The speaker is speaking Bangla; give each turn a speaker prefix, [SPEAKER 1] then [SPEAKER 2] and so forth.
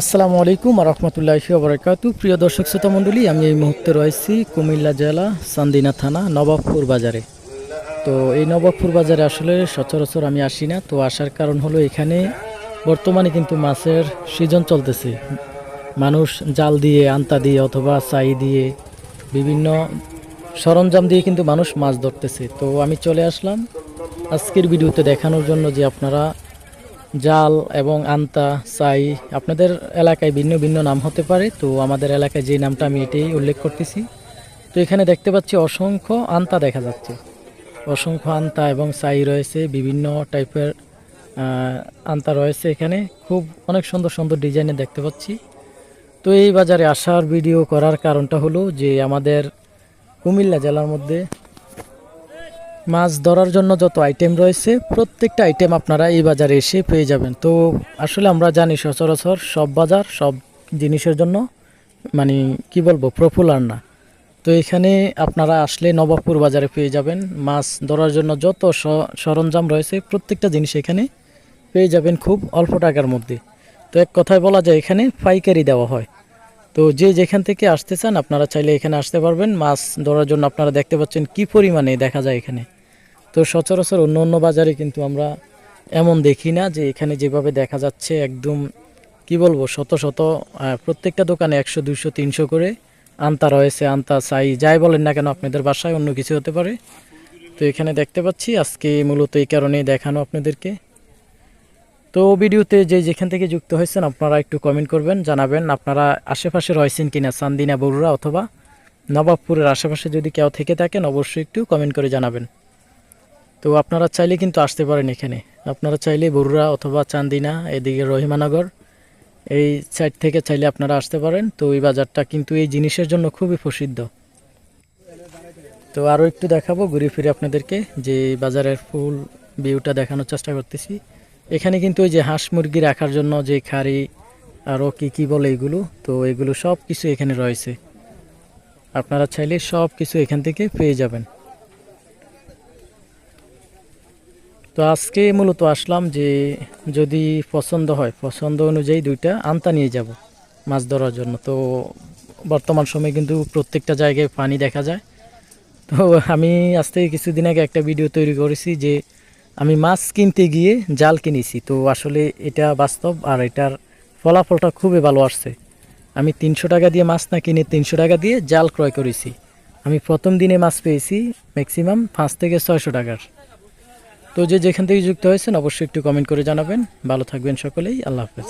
[SPEAKER 1] আসসালামু আলাইকুম রহমতুল্লাহি বরকাতু প্রিয় দর্শক, শ্রোতা মণ্ডলী, আমি এই মুহূর্তে রয়েছি কুমিল্লা জেলা সান্দিনা থানা, নবাবপুর বাজারে। তো এই নবাবপুর বাজারে আসলে সচরাচর আমি আসি না। তো আসার কারণ হলো এখানে বর্তমানে কিন্তু মাছের সিজন চলতেছে। মানুষ জাল দিয়ে, আন্তা দিয়ে অথবা চাই দিয়ে বিভিন্ন সরঞ্জাম দিয়ে কিন্তু মানুষ মাছ ধরতেছে। তো আমি চলে আসলাম আজকের ভিডিওতে দেখানোর জন্য যে আপনারা জাল এবং আন্তা চাই আপনাদের এলাকায় ভিন্ন ভিন্ন নাম হতে পারে, তো আমাদের এলাকায় যে নামটা আমি এটাই উল্লেখ করতেছি। তো এখানে দেখতে পাচ্ছি অসংখ্য আন্তা দেখা যাচ্ছে। অসংখ্য আন্তা এবং চাই রয়েছে, বিভিন্ন টাইপের আন্তা রয়েছে এখানে। খুব অনেক সুন্দর সুন্দর ডিজাইনে দেখতে পাচ্ছি। তো এই বাজারে আসার ভিডিও করার কারণটা হলো যে আমাদের কুমিল্লা জেলার মধ্যে মাছ ধরার জন্য যত আইটেম রয়েছে, প্রত্যেকটা আইটেম আপনারা এই বাজারে এসে পেয়ে যাবেন। তো আসলে আমরা জানি সচরাচর সব বাজার সব জিনিসের জন্য মানে কি বলব পপুলার না। তো এখানে আপনারা আসলে নবাবপুর বাজারে পেয়ে যাবেন। মাছ ধরার জন্য যত সরঞ্জাম রয়েছে, প্রত্যেকটা জিনিস এখানে পেয়ে যাবেন খুব অল্প টাকার মধ্যে। তো এক কথায় বলা যায়, এখানে পাইকারি দেওয়া হয়। তো যে যেখান থেকে আসতে চান, আপনারা চাইলে এখানে আসতে পারবেন। মাছ ধরার জন্য আপনারা দেখতে পাচ্ছেন কি পরিমাণে দেখা যায় এখানে। তো সচরাচর অন্য অন্য বাজারে কিন্তু আমরা এমন দেখি না যে এখানে যেভাবে দেখা যাচ্ছে একদম, কি বলব, শত শত প্রত্যেকটা দোকানে একশো, দুইশো, তিনশো করে আন্তা রয়েছে, আন্তা চাই যাই বলেন না কেন আপনাদের বাসায় অন্য কিছু হতে পারে। তো এখানে দেখতে পাচ্ছি, আজকে মূলত এই কারণেই দেখানো আপনাদেরকে। তো ভিডিওতে যে যেখান থেকে যুক্ত হয়েছেন আপনারা একটু কমেন্ট করবেন, জানাবেন, আপনারা আশেপাশে রয়েছেন কিনা চান্দিনা বড়ুরা অথবা নবাবপুরের আশেপাশে যদি কেউ থেকে থাকেন, অবশ্যই একটু কমেন্ট করে জানাবেন। তো আপনারা চাইলে কিন্তু আসতে পারেন এখানে। আপনারা চাইলে বড়ুরা অথবা চান্দিনা, এদিকে রহিমানগর, এই সাইড থেকে চাইলে আপনারা আসতে পারেন। তো এই বাজারটা কিন্তু এই জিনিসের জন্য খুবই প্রসিদ্ধ। তো আরও একটু দেখাবো, ঘুরে ফিরে আপনাদেরকে যে বাজারের ফুল ভিউটা দেখানোর চেষ্টা করতেছি। এখানে কিন্তু ওই যে হাঁস মুরগি রাখার জন্য যে খাড়ি আরও কি কি বলে এগুলো, তো এগুলো সব কিছু এখানে রয়েছে। আপনারা চাইলে সব কিছু এখান থেকে পেয়ে যাবেন। তো আজকে মূলত আসলাম যে যদি পছন্দ হয়, পছন্দ অনুযায়ী দুইটা আনতা নিয়ে যাব মাছ ধরার জন্য। তো বর্তমান সময়ে কিন্তু প্রত্যেকটা জায়গায় পানি দেখা যায়। তো আমি আজ থেকে কিছুদিন আগে একটা ভিডিও তৈরি করেছি যে আমি মাছ কিনতে গিয়ে জাল কিনেছি। তো আসলে এটা বাস্তব আর এটার ফলাফলটা খুবই ভালো আসছে। আমি তিনশো টাকা দিয়ে মাছ না কিনে তিনশো টাকা দিয়ে জাল ক্রয় করেছি। আমি প্রথম দিনে মাছ পেয়েছি ম্যাক্সিমাম পাঁচ থেকে ছয়শো টাকার। তো যে যেখান থেকে যুক্ত হয়েছেন, অবশ্যই একটু কমেন্ট করে জানাবেন। ভালো থাকবেন সকলেই। আল্লাহ হাফেজ।